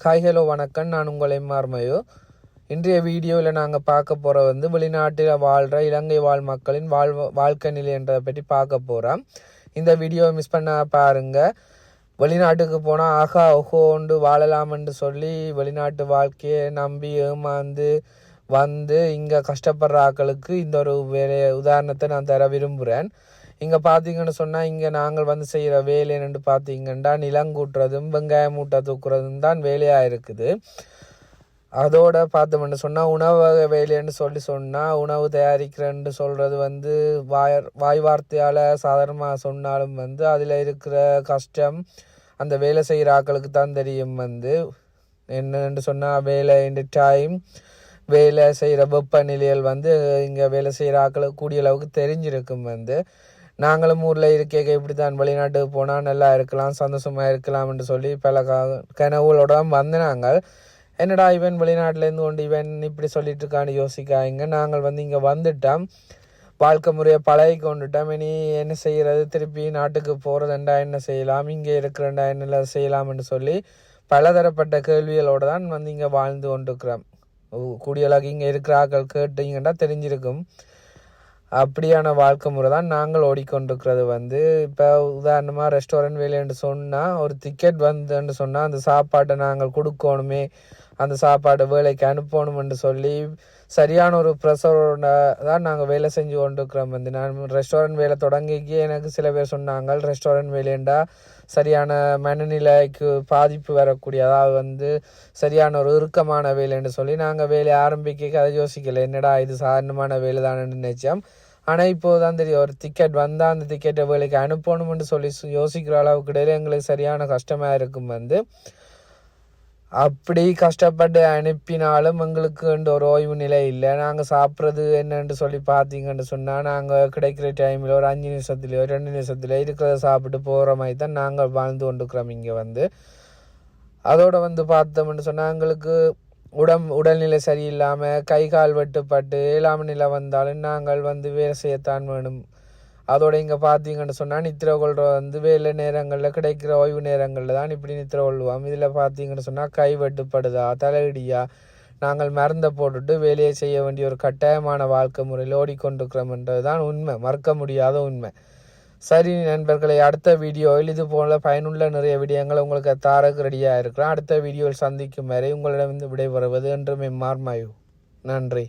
Hi hello வணக்கம். நான் உங்கள் எம்ஆர்மயோ இன்றைய வீடியோவில் நாங்கள் பார்க்க போகிற வந்து வெளிநாட்டில் வாழ்கிற இலங்கை வாழ் மக்களின் வாழ் வாழ்க்கை நிலைன்றதை பற்றி பார்க்க போகிறோம் இந்த வீடியோவை மிஸ் பண்ண பாருங்கள் வெளிநாட்டுக்கு போனால் ஆகா வாழலாம் வாழலாம்னு சொல்லி வெளிநாட்டு வாழ்க்கையை நம்பி ஏமாந்து வந்து இங்கே கஷ்டப்படுற ஆக்களுக்கு இந்த ஒரு வேலைய உதாரணத்தை நான் தர விரும்புகிறேன் இங்கே பார்த்தீங்கன்னு சொன்னால் இங்கே நாங்கள் வந்து செய்கிற வேலை என்னென்னு பார்த்தீங்கன்னா நிலங்கூட்டுறதும் வெங்காயம் மூட்டை தூக்குறதும் தான் வேலையாக இருக்குது. அதோட பார்த்தோம்னு சொன்னால் உணவக வேலைன்னு சொல்லி சொன்னால் உணவு தயாரிக்கிறேன்னு சொல்கிறது வந்து வாய் வாய் வார்த்தையால் சாதாரணமாக சொன்னாலும் வந்து அதில் இருக்கிற கஷ்டம் அந்த வேலை செய்கிற ஆக்களுக்கு தான் தெரியும் வந்து. என்னன்னு சொன்னால் வேலை இந்த டைம் வேலை செய்கிற வெப்பநிலைகள் வந்து இங்கே வேலை செய்கிற ஆக்களுக்கு கூடிய அளவுக்கு தெரிஞ்சிருக்கும் வந்து. நாங்களும் ஊரில் இருக்க இப்படி தான் வெளிநாட்டுக்கு போனால் நல்லா இருக்கலாம் சந்தோஷமாக இருக்கலாம் என்று சொல்லி பல க கனவுகளோட தான் வந்து நாங்கள் என்னடா இவன் வெளிநாட்டிலேருந்து கொண்டு இவன் இப்படி சொல்லிட்டு இருக்கான்னு யோசிக்காங்க நாங்கள் வந்து இங்கே வந்துட்டோம். வாழ்க்கை முறையை பழகி கொண்டுட்டோம். இனி என்ன செய்கிறது திருப்பி நாட்டுக்கு போகிறதுண்டா என்ன செய்யலாம்? இங்கே இருக்கிறண்டா என்ன செய்யலாம்னு சொல்லி பலதரப்பட்ட கேள்விகளோடு தான் வந்து இங்கே வாழ்ந்து கொண்டிருக்கிறோம். கூடியளவுக்கு இங்கே இருக்கிற ஆக்கள் கேட்டீங்கன்னா தெரிஞ்சிருக்கும். அப்படியான வாழ்க்கை முறை தான் நாங்கள் ஓடிக்கொண்டிருக்கிறது. வந்து இப்போ உதாரணமாக ரெஸ்டாரண்ட் வேலைன்னு சொன்னால் ஒரு டிக்கெட் வந்துன்னு சொன்னால் அந்த சாப்பாட்டை நாங்கள் கொடுக்கணுமே அந்த சாப்பாட்டை வேலைக்கு அனுப்பணும்னு சொல்லி சரியான ஒரு ப்ரெஷரோட தான் நாங்கள் வேலை செஞ்சு கொண்டிருக்கிறோம். வந்து நான் ரெஸ்டாரண்ட் வேலை தொடங்கிக்கு எனக்கு சில பேர் சொன்னாங்க ரெஸ்டாரண்ட் வேலைண்டா. சரியான மனநிலைக்கு பாதிப்பு வரக்கூடிய அதாவது வந்து சரியான ஒரு இறுக்கமான வேலைன்னு சொல்லி நாங்கள் வேலையை ஆரம்பிக்க அதை யோசிக்கலை. என்னடா இது சாதாரணமான வேலை தானே நினைச்சோம். ஆனால் இப்போ தான் தெரியும். ஒரு டிக்கெட் வந்தால் அந்த டிக்கெட்டை வேலைக்கு அனுப்பணும்னு சொல்லி யோசிக்கிற அளவுக்கு இடையில எங்களுக்கு சரியான கஷ்டமாக இருக்கும் வந்து அப்படி கஷ்டப்பட்டு அனுப்பினாலும் எங்களுக்கு ஒரு ஓய்வு நிலை இல்லை. நாங்கள் சாப்பிட்றது என்னென்று சொல்லி பார்த்தீங்கன்னு சொன்னால் நாங்கள் கிடைக்கிற டைமில் ஒரு அஞ்சு நிமிஷத்துலையோ ரெண்டு நிமிஷத்துலையோ இருக்கிறத சாப்பிட்டு போகிற மாதிரி தான் நாங்கள் வாழ்ந்து கொண்டுக்கிறோம் இங்கே வந்து. அதோட வந்து பார்த்தோம்னு சொன்னால் எங்களுக்கு உடம் உடல்நிலை சரியில்லாமல் கை கால் வெட்டுப்பட்டு ஏழாம் நிலை வந்தாலும் நாங்கள் வந்து வேலை செய்யத்தான் வேணும். அதோட இங்கே பார்த்தீங்கன்னு சொன்னால் நித்திர கொள்கிற வந்து வேலை நேரங்களில் கிடைக்கிற ஓய்வு நேரங்களில் தான் இப்படி நித்திர கொள்வோம் இதில் பார்த்தீங்கன்னு சொன்னால் கை வெட்டுப்படுதா தலையிடியா நாங்கள் மருந்தை போட்டுட்டு வேலையை செய்ய வேண்டிய ஒரு கட்டாயமான வாழ்க்கை முறையில் ஓடிக்கொண்டிருக்கிறோம்ன்றது தான் உண்மை. மறக்க முடியாத உண்மை. சரி நண்பர்களை அடுத்த வீடியோவில் இது போல பயனுள்ள நிறைய விடயங்கள் உங்களுக்கு தாரக்கு ரெடியாக இருக்கிறோம் அடுத்த வீடியோவில் சந்திக்கும் வரை உங்களிடம் விடைபெறுவது என்று எம்மார் நன்றி.